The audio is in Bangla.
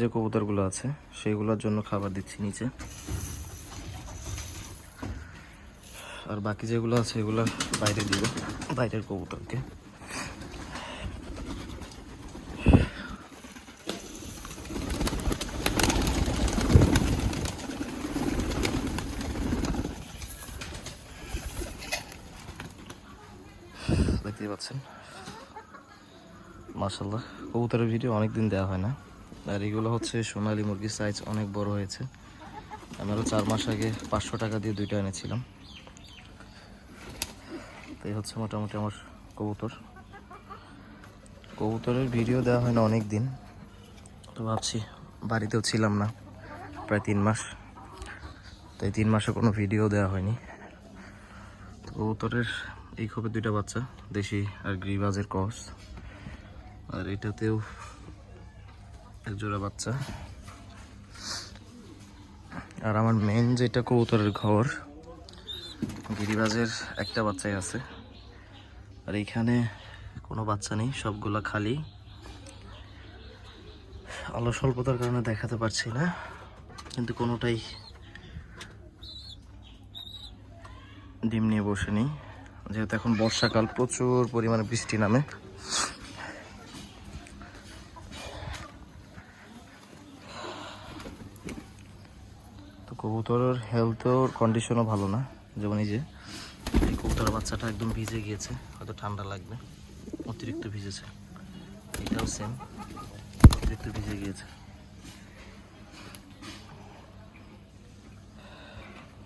যে কবুতরগুলো আছে, সেইগুলোর জন্য খাবার দিচ্ছি নিচে। আর বাকি যেগুলো আছে, এগুলো বাইরে দিব, বাইরের কবুতরকে। দেখতেই পাচ্ছেন? মার্শাল্লাহ কবুতরের ভিডিও অনেক দিন দেওয়া হয় না। আর এগুলো হচ্ছে সোনালি মুরগির সাইজ অনেক বড় হয়েছে। আমি আরও চার মাস আগে পাঁচশো টাকা দিয়ে দুইটা এনেছিলাম। তো এই হচ্ছে মোটামুটি আমার কবুতর। কবুতরের ভিডিও দেওয়া হয় না অনেক দিন তো ভাবছি বাড়িতেও ছিলাম না, প্রায় তিন মাস। তাই তিন মাসে কোনো ভিডিও দেওয়া হয়নি। তো কবুতরের এই খোপে দুইটা বাচ্চা, দেশি আর গ্রিবাজের কস। আর এটাতেও এক জোড়া বাচ্চা। আর আমার মেন যেটা কবুতরের ঘর, গিরিবাজের একটা বাচ্চাই আছে। আর এইখানে কোনো বাচ্চা নেই, সবগুলা খালি। আলো স্বল্পতার কারণে দেখাতে পারছি না, কিন্তু কোনোটাই ডিম নিয়ে বসে নেই। যেহেতু এখন বর্ষাকাল, প্রচুর পরিমাণে বৃষ্টি নামে। তো কবুতরের হেলথও কন্ডিশনও ভালো না, যেমন এই যে, এই কবুতরের বাচ্চাটা একদম ভিজে গিয়েছে, হয়তো ঠান্ডা লাগবে, অতিরিক্ত ভিজেছে, এটাও সেম অতিরিক্ত ভিজে গিয়েছে।